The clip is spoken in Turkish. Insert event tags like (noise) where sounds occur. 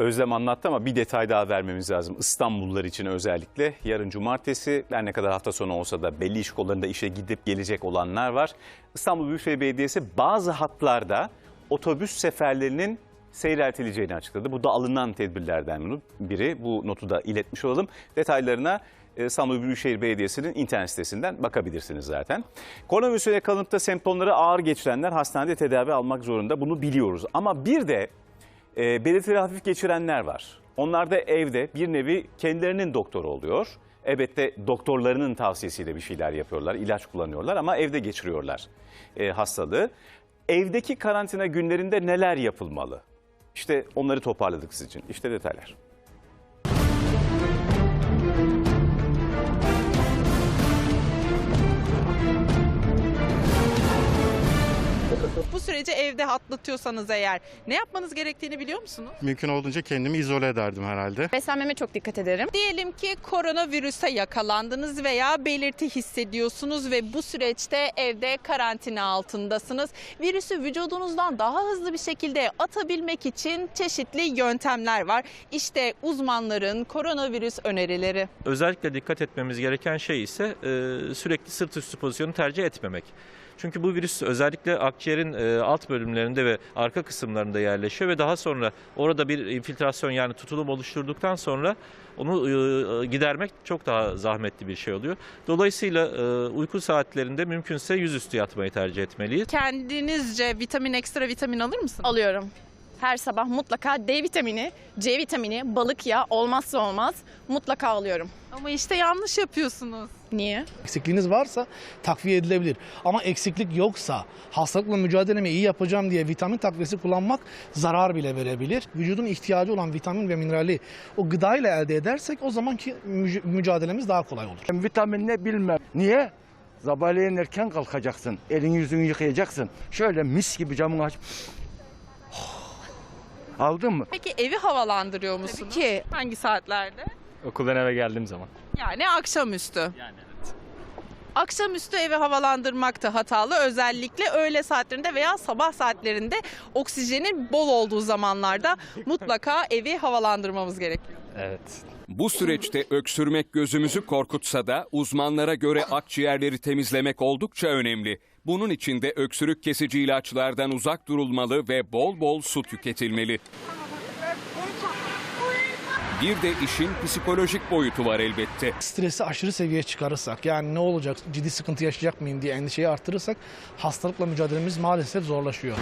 Özlem anlattı ama bir detay daha vermemiz lazım. İstanbullular için özellikle yarın cumartesi her ne kadar hafta sonu olsa da belli iş kollarında işe gidip gelecek olanlar var. İstanbul Büyükşehir Belediyesi bazı hatlarda otobüs seferlerinin seyreltileceğini açıkladı. Bu da alınan tedbirlerden biri. Bu notu da iletmiş olalım. Detaylarına e, İstanbul Büyükşehir Belediyesi'nin internet sitesinden bakabilirsiniz zaten. Koronavirüse yakalanıp da semptomları ağır geçirenler hastanede tedavi almak zorunda. Bunu biliyoruz. Ama bir de e, belirtileri hafif geçirenler var. Onlar da evde bir nevi kendilerinin doktoru oluyor. Elbette doktorlarının tavsiyesiyle bir şeyler yapıyorlar, ilaç kullanıyorlar ama evde geçiriyorlar e, hastalığı. Evdeki karantina günlerinde neler yapılmalı? İşte onları toparladık sizin için. İşte detaylar. Bu süreci evde atlatıyorsanız eğer ne yapmanız gerektiğini biliyor musunuz? Mümkün olduğunca kendimi izole ederdim herhalde. Beslenmeme çok dikkat ederim. Diyelim ki koronavirüse yakalandınız veya belirti hissediyorsunuz ve bu süreçte evde karantina altındasınız. Virüsü vücudunuzdan daha hızlı bir şekilde atabilmek için çeşitli yöntemler var. İşte uzmanların koronavirüs önerileri. Özellikle dikkat etmemiz gereken şey ise e, sürekli sırt üstü pozisyonu tercih etmemek. Çünkü bu virüs özellikle akciğerin e, alt bölümlerinde ve arka kısımlarında yerleşiyor ve daha sonra orada bir infiltrasyon yani tutulum oluşturduktan sonra onu e, gidermek çok daha zahmetli bir şey oluyor. Dolayısıyla e, uyku saatlerinde mümkünse yüzüstü yatmayı tercih etmeliyiz. Kendinizce vitamin ekstra vitamin alır mısınız? Alıyorum. Her sabah mutlaka D vitamini, C vitamini, balık yağı olmazsa olmaz mutlaka alıyorum. Ama işte yanlış yapıyorsunuz. Niye? Eksikliğiniz varsa takviye edilebilir. Ama eksiklik yoksa hastalıkla mücadelemi iyi yapacağım diye vitamin takviyesi kullanmak zarar bile verebilir. Vücudun ihtiyacı olan vitamin ve minerali o gıdayla elde edersek o zamanki müc- mücadelemiz daha kolay olur. Vitamin ne bilmem. Niye? Sabahleyin erken kalkacaksın. Elini yüzünü yıkayacaksın. Şöyle mis gibi camını aç. (sighs) Aldın mı? Peki evi havalandırıyor musunuz? ki. Hangi saatlerde? Okuldan eve geldiğim zaman. Yani akşamüstü. Yani evet. Akşamüstü evi havalandırmak da hatalı. Özellikle öğle saatlerinde veya sabah saatlerinde oksijenin bol olduğu zamanlarda mutlaka evi havalandırmamız gerekiyor. Evet. Bu süreçte öksürmek gözümüzü korkutsa da uzmanlara göre akciğerleri temizlemek oldukça önemli. Bunun için de öksürük kesici ilaçlardan uzak durulmalı ve bol bol su tüketilmeli. Bir de işin psikolojik boyutu var elbette. Stresi aşırı seviyeye çıkarırsak yani ne olacak ciddi sıkıntı yaşayacak mıyım diye endişeyi artırırsak hastalıkla mücadelemiz maalesef zorlaşıyor.